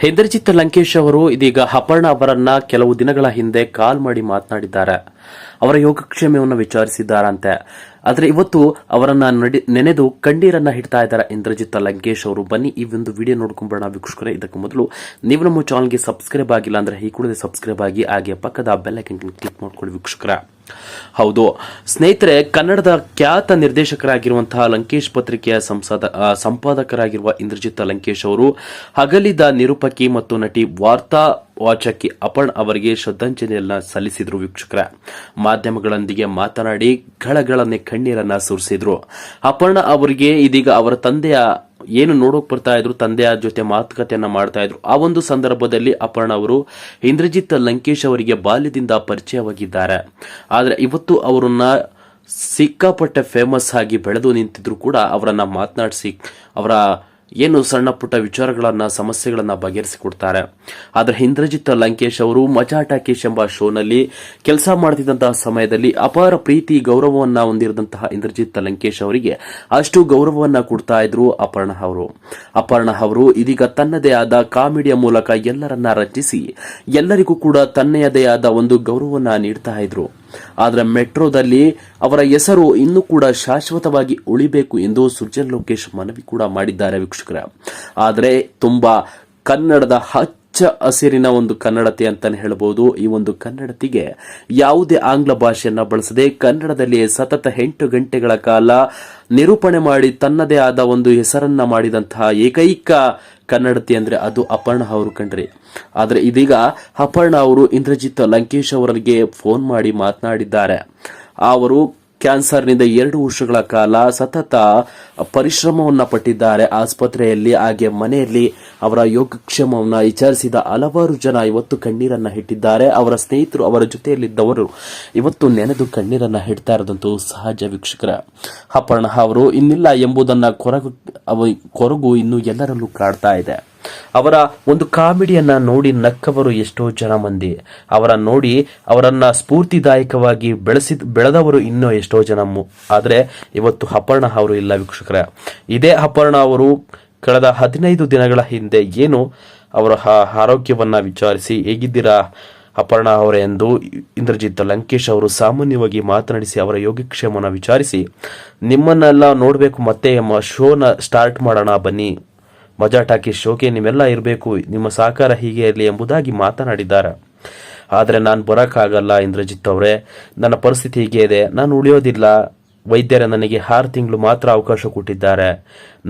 ಇಂದ್ರಜಿತ್ ಲಂಕೇಶ್ ಅವರು ಇದೀಗ ಅಪರ್ಣ ಅವರನ್ನ ಕೆಲವು ದಿನಗಳ ಹಿಂದೆ ಕಾಲ್ ಮಾಡಿ ಮಾತನಾಡಿದ್ದಾರೆ. ಅವರ ಯೋಗಕ್ಷೇಮವನ್ನು ವಿಚಾರಿಸಿದ್ದಾರಂತೆ. ಆದರೆ ಇವತ್ತು ಅವರನ್ನ ನೆನೆದು ಕಣ್ಣೀರನ್ನ ಹಿಡ್ತಾ ಇದ್ದಾರೆ ಇಂದ್ರಜಿತ್ ಲಂಕೇಶ್ ಅವರು. ಬನ್ನಿ ಈ ಒಂದು ವಿಡಿಯೋ ನೋಡ್ಕೊಂಡ್ಬರೋಣ ವೀಕ್ಷಕರೇ, ಇದಕ್ಕೆ ಮೊದಲು ನೀವು ನಮ್ಮ ಚಾನಲ್ಗೆ ಸಬ್ಸ್ಕ್ರೈಬ್ ಆಗಿಲ್ಲ ಅಂದ್ರೆ ಈ ಕೂಡಲೇ ಸಬ್ಸ್ಕ್ರೈಬ್ ಆಗಿ ಹಾಗೆ ಪಕ್ಕದ ಬೆಲ್ ಐಕನ್ ಕ್ಲಿಕ್ ಮಾಡ್ಕೊಳ್ಳಿ ವೀಕ್ಷಕರ. ಹೌದು. ಸ್ನೇಹಿತರೆ, ಕನ್ನಡದ ಖ್ಯಾತ ನಿರ್ದೇಶಕರಾಗಿರುವಂತಹ ಲಂಕೇಶ್ ಪತ್ರಿಕೆಯ ಸಂಸದ ಸಂಪಾದಕರಾಗಿರುವ ಇಂದ್ರಜಿತ್ ಲಂಕೇಶ್ ಅವರು ಹಗಲಿದ ನಿರೂಪಕಿ ಮತ್ತು ನಟಿ ವಾರ್ತಾ ವಾಚಕಿ ಅಪರ್ಣ್ ಅವರಿಗೆ ಶ್ರದ್ಧಾಂಜಲಿಯನ್ನ ಸಲ್ಲಿಸಿದ್ರು ವೀಕ್ಷಕರ. ಮಾಧ್ಯಮಗಳೊಂದಿಗೆ ಮಾತನಾಡಿ ಗಳಗಳನ್ನೇ ಕಣ್ಣೀರನ್ನ ಸುರಿಸಿದ್ರು. ಅಪರ್ಣ ಅವರಿಗೆ ಇದೀಗ ಅವರ ತಂದೆಯ ಏನು ನೋಡೋಕ್ ಬರ್ತಾ ಇದ್ರು ತಂದೆಯ ಜೊತೆ ಮಾತುಕತೆಯನ್ನ ಮಾಡ್ತಾ ಇದ್ರು. ಆ ಒಂದು ಸಂದರ್ಭದಲ್ಲಿ ಅಪರ್ಣ ಅವರು ಇಂದ್ರಜಿತ್ ಲಂಕೇಶ್ ಅವರಿಗೆ ಬಾಲ್ಯದಿಂದ ಪರಿಚಯವಾಗಿದ್ದಾರೆ. ಆದ್ರೆ ಇವತ್ತು ಅವರನ್ನ ಸಿಕ್ಕಾಪಟ್ಟೆ ಫೇಮಸ್ ಆಗಿ ಬೆಳೆದು ನಿಂತಿದ್ರು ಕೂಡ ಅವರನ್ನ ಮಾತನಾಡಿಸಿ, ಅವರ ಏನು ಸಣ್ಣ ಪುಟ್ಟ ವಿಚಾರಗಳನ್ನ, ಸಮಸ್ಯೆಗಳನ್ನ ಬಗೆಹರಿಸಿಕೊಡ್ತಾರೆ. ಆದ್ರೆ ಇಂದ್ರಜಿತ್ ಲಂಕೇಶ್ ಅವರು ಮಜಾ ಟಾಕೇಶ್ ಎಂಬ ಶೋನಲ್ಲಿ ಕೆಲಸ ಮಾಡುತ್ತಿದ್ದಂತಹ ಸಮಯದಲ್ಲಿ ಅಪಾರ ಪ್ರೀತಿ, ಗೌರವವನ್ನ ಹೊಂದಿರದಂತಹ ಇಂದ್ರಜಿತ್ ಲಂಕೇಶ್ ಅವರಿಗೆ ಅಷ್ಟು ಗೌರವವನ್ನ ಕೊಡ್ತಾ ಇದ್ರು ಅಪರ್ಣ ಅವರು. ಅಪರ್ಣ ಅವರು ಇದೀಗ ತನ್ನದೇ ಆದ ಕಾಮಿಡಿಯ ಮೂಲಕ ಎಲ್ಲರನ್ನ ರಚಿಸಿ ಎಲ್ಲರಿಗೂ ಕೂಡ ತನ್ನದೇ ಆದ ಒಂದು ಗೌರವವನ್ನ ನೀಡ್ತಾ ಇದ್ರು. ಆದ್ರೆ ಮೆಟ್ರೋದಲ್ಲಿ ಅವರ ಹೆಸರು ಇನ್ನೂ ಕೂಡ ಶಾಶ್ವತವಾಗಿ ಉಳಿಬೇಕು ಎಂದು ಸುರ್ಜನ್ ಲೋಕೇಶ್ ಮನವಿ ಕೂಡ ಮಾಡಿದ್ದಾರೆ ವೀಕ್ಷಕರ. ಆದರೆ ತುಂಬಾ ಕನ್ನಡದ ಹಚ್ಚ ಹಸಿರಿನ ಒಂದು ಕನ್ನಡತೆ ಅಂತಾನೆ ಹೇಳಬಹುದು ಈ ಒಂದು ಕನ್ನಡತಿಗೆ ಯಾವುದೇ ಆಂಗ್ಲ ಭಾಷೆಯನ್ನ ಬಳಸದೆ ಕನ್ನಡದಲ್ಲಿ ಸತತ ಎಂಟು ಗಂಟೆಗಳ ಕಾಲ ನಿರೂಪಣೆ ಮಾಡಿ ತನ್ನದೇ ಆದ ಒಂದು ಹೆಸರನ್ನ ಮಾಡಿದಂತಹ ಏಕೈಕ ಕನ್ನಡತಿ ಅಂದ್ರೆ ಅದು ಅಪರ್ಣ ಅವರು ಕಂಡ್ರಿ. ಆದ್ರೆ ಇದೀಗ ಅಪರ್ಣ ಅವರು ಇಂದ್ರಜಿತ್ ಲಂಕೇಶ್ ಅವರಿಗೆ ಫೋನ್ ಮಾಡಿ ಮಾತನಾಡಿದ್ದಾರೆ. ಅವರು ಕ್ಯಾನ್ಸರ್ನಿಂದ ಎರಡು ವರ್ಷಗಳ ಕಾಲ ಸತತ ಪರಿಶ್ರಮವನ್ನ ಪಟ್ಟಿದ್ದಾರೆ. ಆಸ್ಪತ್ರೆಯಲ್ಲಿ, ಹಾಗೆ ಮನೆಯಲ್ಲಿ ಅವರ ಯೋಗಕ್ಷೇಮವನ್ನ ವಿಚಾರಿಸಿದ ಹಲವಾರು ಜನ ಇವತ್ತು ಕಣ್ಣೀರನ್ನ ಇಟ್ಟಿದ್ದಾರೆ ಅವರ ಸ್ನೇಹಿತರು ಅವರ ಜೊತೆಯಲ್ಲಿದ್ದವರು ಇವತ್ತು ನೆನೆದು ಕಣ್ಣೀರನ್ನ ಹಿಡ್ತಾ ಇರೋದಂತೂ ಸಹಜ ವೀಕ್ಷಕರ. ಅಪರ್ಣ ಅವರು, ಇನ್ನಿಲ್ಲ ಎಂಬುದನ್ನ ಕೊರಗು ಕೊರಗು ಇನ್ನು ಎಲ್ಲರಲ್ಲೂ ಕಾಡ್ತಾ ಇದೆ. ಅವರ ಒಂದು ಕಾಮಿಡಿಯನ್ನ ನೋಡಿ ನಕ್ಕವರು ಎಷ್ಟೋ ಜನ ಮಂದಿ. ಅವರ ನೋಡಿ ಅವರನ್ನ ಸ್ಫೂರ್ತಿದಾಯಕವಾಗಿ ಬೆಳೆಸಿದ ಬೆಳೆದವರು ಇನ್ನೂ ಎಷ್ಟೋ ಜನ ಆದರೆ ಇವತ್ತು ಅಪರ್ಣ ಅವರು ಇಲ್ಲ ವೀಕ್ಷಕರ. ಇದೇ ಅಪರ್ಣ ಅವರು ಕಳೆದ ಹದಿನೈದು ದಿನಗಳ ಹಿಂದೆ ಏನು ಅವರ ಆರೋಗ್ಯವನ್ನ ವಿಚಾರಿಸಿ ಹೇಗಿದ್ದೀರಾ ಅಪರ್ಣ ಅವರೇ ಎಂದು ಇಂದ್ರಜಿತ್ ಲಂಕೇಶ್ ಅವರು ಸಾಮಾನ್ಯವಾಗಿ ಮಾತನಾಡಿಸಿ ಅವರ ಯೋಗಕ್ಷೇಮನ ವಿಚಾರಿಸಿ, ನಿಮ್ಮನ್ನೆಲ್ಲ ನೋಡಬೇಕು ಮತ್ತೆ ಶೋನ ಸ್ಟಾರ್ಟ್ ಮಾಡೋಣ ಬನ್ನಿ. ಮಜಾ ಟಾಕಿ ಶೋಕೆ ನೀವೆಲ್ಲ ಇರಬೇಕು, ನಿಮ್ಮ ಸಹಕಾರ ಹೀಗೆ ಇರಲಿ ಎಂಬುದಾಗಿ ಮಾತನಾಡಿದ್ದಾರೆ. ಆದರೆ ನಾನು ಬರೋಕ್ಕಾಗಲ್ಲ ಇಂದ್ರಜಿತ್ ಅವರೇ. ನನ್ನ ಪರಿಸ್ಥಿತಿ ಹೀಗೆ ಇದೆ. ನಾನು ಉಳಿಯೋದಿಲ್ಲ. ವೈದ್ಯರ ನನಗೆ ಆರು ತಿಂಗಳು ಮಾತ್ರ ಅವಕಾಶ ಕೊಟ್ಟಿದ್ದಾರೆ.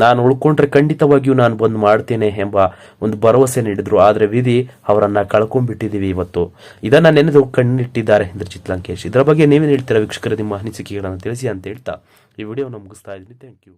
ನಾನು ಉಳ್ಕೊಂಡ್ರೆ ಖಂಡಿತವಾಗಿಯೂ ನಾನು ಬಂದು ಮಾಡ್ತೇನೆ ಎಂಬ ಒಂದು ಭರವಸೆ ನೀಡಿದ್ರು. ಆದರೆ ವಿಧಿ ಅವರನ್ನ ಕಳ್ಕೊಂಡ್ಬಿಟ್ಟಿದ್ದೀವಿ ಇವತ್ತು. ಇದನ್ನು ನೆನೆದು ಕಣ್ಣಿಟ್ಟಿದ್ದಾರೆ ಇಂದ್ರಜಿತ್ ಲಂಕೇಶ್. ಇದರ ಬಗ್ಗೆ ನೀವೇನು ಹೇಳ್ತೀರಾ ವೀಕ್ಷಕರ? ನಿಮ್ಮ ಅನಿಸಿಕೆಗಳನ್ನು ತಿಳಿಸಿ ಅಂತ ಹೇಳ್ತಾ ಈ ವಿಡಿಯೋನ ಮುಗಿಸ್ತಾ ಇದ್ದೀನಿ. Thank you